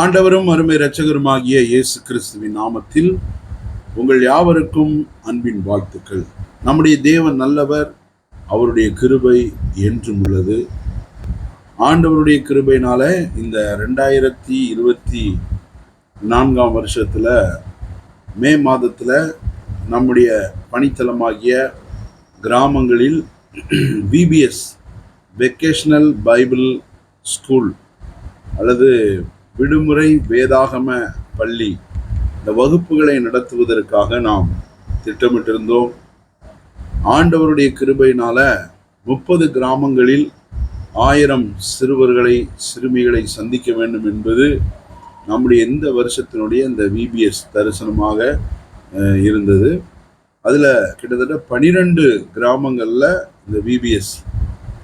ஆண்டவரும் அருமை இரட்சகருமாகிய இயேசு கிறிஸ்துவின் நாமத்தில் உங்கள் யாவருக்கும் அன்பின் வாழ்த்துக்கள். நம்முடைய தேவன் நல்லவர் அவருடைய கிருபை என்றும் உள்ளது. ஆண்டவருடைய கிருபையினால இந்த ரெண்டாயிரத்தி இருபத்தி நான்காம் வருஷத்தில் மே மாதத்தில் நம்முடைய பணித்தலமாகிய கிராமங்களில் விபிஎஸ் வெக்கேஷனல் பைபிள் ஸ்கூல் அல்லது விடுமுறை வேதாகம பள்ளி. இந்த வகுப்புகளை நடத்துவதற்காக நாம் திட்டமிட்டிருந்தோம். ஆண்டவருடைய கிருபையினால முப்பது கிராமங்களில் ஆயிரம் சிறுவர்களை சிறுமிகளை சந்திக்க வேண்டும் என்பது நம்முடைய இந்த வருஷத்தினுடைய இந்த விபிஎஸ் தரிசனமாக இருந்தது. அதில் கிட்டத்தட்ட பனிரெண்டு கிராமங்களில் இந்த விபிஎஸ்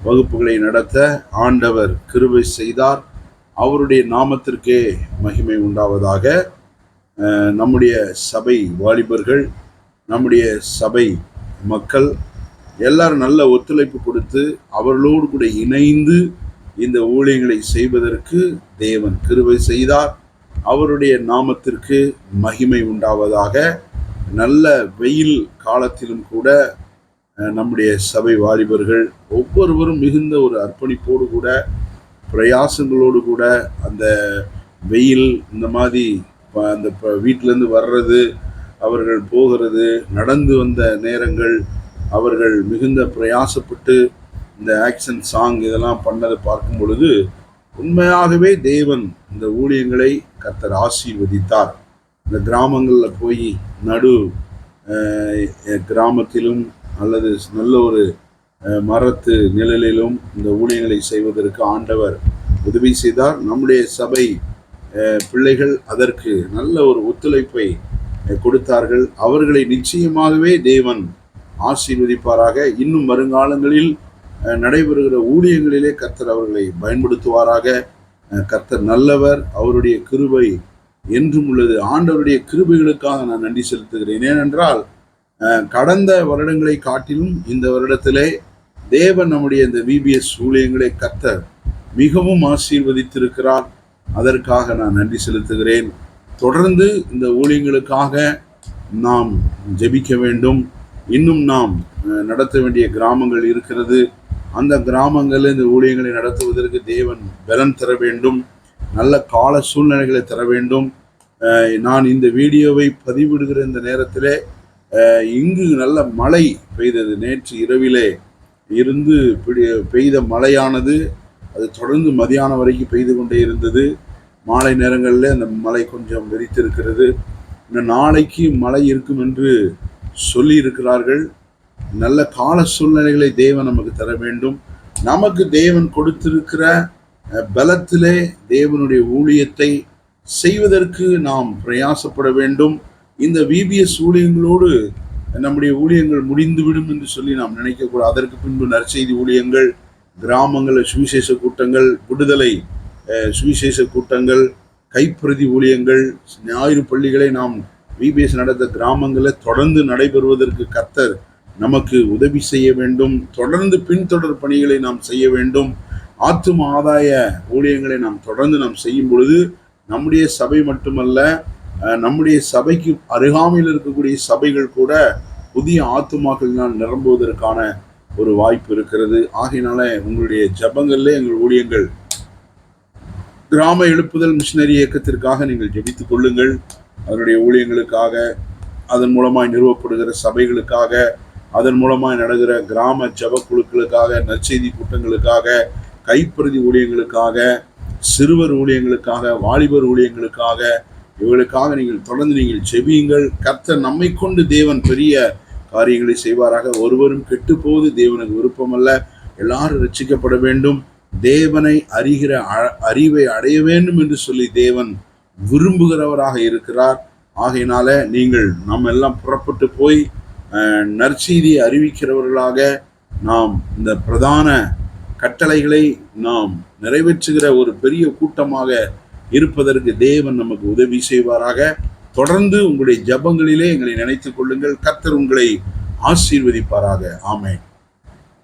வகுப்புகளை நடத்த ஆண்டவர் கிருபை செய்தார். அவருடைய நாமத்திற்கே மகிமை உண்டாவதாக நம்முடைய சபை வாலிபர்கள் நம்முடைய சபை மக்கள் எல்லாரும் நல்ல ஒத்துழைப்பு கொடுத்து அவர்களோடு கூட இணைந்து இந்த ஊழியங்களை செய்வதற்கு தேவன் கிருவை செய்தார். அவருடைய நாமத்திற்கு மகிமை உண்டாவதாக நல்ல வெயில் காலத்திலும் கூட நம்முடைய சபை வாலிபர்கள் ஒவ்வொருவரும் மிகுந்த ஒரு அர்ப்பணிப்போடு கூட பிரயாசங்களோடு கூட அந்த வெயில் இந்த மாதிரி அந்த வீட்டிலேருந்து வர்றது அவர்கள் போகிறது நடந்து வந்த நேரங்கள் அவர்கள் மிகுந்த பிரயாசப்பட்டு இந்த ஆக்ஷன் சாங் இதெல்லாம் பண்ணதை பார்க்கும் பொழுது உண்மையாகவே தேவன் இந்த ஊழியங்களை கர்த்தர் ஆசீர்வதித்தார். இந்த கிராமங்களில் போய் நடு கிராமத்திலும் அல்லது நல்ல ஒரு மரத்து நிழலிலும் இந்த ஊழியங்களை செய்வதற்கு ஆண்டவர் உதவி செய்தார். நம்முடைய சபை பிள்ளைகள் அதற்கு நல்ல ஒரு ஒத்துழைப்பை கொடுத்தார்கள். அவர்களை நிச்சயமாகவே தேவன் ஆசீர்வதிப்பாராக. இன்னும் வருங்காலங்களில் நடைபெறுகிற ஊழியங்களிலே கர்த்தர் அவர்களை பயன்படுத்துவாராக. கர்த்தர் நல்லவர் அவருடைய கிருபை என்றும் உள்ளது. ஆண்டவருடைய கிருபைகளுக்காக நான் நன்றி செலுத்துகிறேன். ஏனென்றால் கடந்த வருடங்களை காட்டிலும் இந்த வருடத்திலே தேவன் நம்முடைய இந்த விபிஎஸ் ஊழியங்களை கத்த மிகவும் ஆசீர்வதித்திருக்கிறார். அதற்காக நான் நன்றி செலுத்துகிறேன். தொடர்ந்து இந்த ஊழியங்களுக்காக நாம் ஜெபிக்க வேண்டும். இன்னும் நாம் நடத்த வேண்டிய கிராமங்கள் இருக்கிறது. அந்த கிராமங்களில் இந்த ஊழியங்களை நடத்துவதற்கு தேவன் பலன் தர வேண்டும். நல்ல கால சூழ்நிலைகளை தர வேண்டும். நான் இந்த வீடியோவை பதிவிடுகிற இந்த நேரத்தில் இங்கு நல்ல மழை பெய்தது நேற்று இரவிலே. இருந்து பிடி- பெய்த மழையானது அது தொடர்ந்து மதியானம் வரைக்கும் பெய்து கொண்டே இருந்தது. மாலை நேரங்களில் அந்த மழை கொஞ்சம் வெறித்திருக்கிறது. இன்னும் நாளைக்கு மழை இருக்கும் என்று சொல்லி இருக்கிறார்கள் நல்ல கால சூழ்நிலைகளை தேவன் நமக்கு தர வேண்டும். நமக்கு தேவன் கொடுத்திருக்கிற பலத்திலே தேவனுடைய ஊழியத்தை செய்வதற்கு நாம் பிரயாசப்பட வேண்டும். இந்த விபிஎஸ் ஊழியங்களோடு நம்முடைய ஊழியங்கள் முடிந்துவிடும் என்று சொல்லி நாம் நினைக்கக்கூடாது. அதற்கு பின்பு நற்செய்தி ஊழியங்கள் கிராமங்களில் சுவிசேஷ கூட்டங்கள் விடுதலை சுவிசேஷ கூட்டங்கள் கைப்பிரதி ஊழியங்கள் ஞாயிறு பள்ளிகளை நாம் விபிஎஸ் நடத்த கிராமங்களில் தொடர்ந்து நடைபெறுவதற்கு கர்த்தர் நமக்கு உதவி செய்ய வேண்டும். தொடர்ந்து பின்தொடர் பணிகளை நாம் செய்ய வேண்டும். ஆத்தும ஆதாய ஊழியங்களை நாம் தொடர்ந்து நாம் செய்யும் பொழுது நம்முடைய சபை மட்டுமல்ல நம்முடைய சபைக்கு அருகாமையில் இருக்கக்கூடிய சபைகள் கூட புதிய ஆத்துமாக்கள்னால் நிரம்புவதற்கான ஒரு வாய்ப்பு இருக்கிறது. ஆகையினால உங்களுடைய ஜபங்கள்ல எங்கள் ஊழியங்கள் கிராம எழுப்புதல் மிஷினரி இயக்கத்திற்காக நீங்கள் ஜெபித்துக் கொள்ளுங்கள். அதனுடைய ஊழியங்களுக்காக அதன் மூலமாய் நிறுவப்படுகிற சபைகளுக்காக அதன் மூலமாய் நடக்கிற கிராம ஜப குழுக்களுக்காக நற்செய்தி கூட்டங்களுக்காக கைப்பிரதி ஊழியங்களுக்காக சிறுவர் ஊழியங்களுக்காக வாலிபர் ஊழியங்களுக்காக இவர்களுக்காக நீங்கள் தொடர்ந்து நீங்கள் ஜெபியுங்கள். கர்த்தர் நம்மை கொண்டு தேவன் பெரிய காரியங்களை செய்வாராக. ஒருவரும் கெட்டு போவது தேவனுக்கு விருப்பமல்ல. எல்லாரும் ரட்சிக்கப்பட வேண்டும். தேவனை அறிகிற அ- அறிவை அடைய வேண்டும் என்று சொல்லி தேவன் விரும்புகிறவராக இருக்கிறார். ஆகையினால நீங்கள் நம்ம எல்லாம் புறப்பட்டு போய் நற்செய்தியை அறிவிக்கிறவர்களாக நாம் இந்த பிரதான கட்டளைகளை நாம் நிறைவேற்றுகிற ஒரு பெரிய கூட்டமாக இருப்பதற்கு தேவன் நமக்கு உதவி செய்வாராக. தொடர்ந்து உங்களுடைய ஜபங்களிலே எங்களை நினைத்துக் கொள்ளுங்கள். கர்த்தர் உங்களை ஆசீர்வதிப்பாராக. ஆமேன்.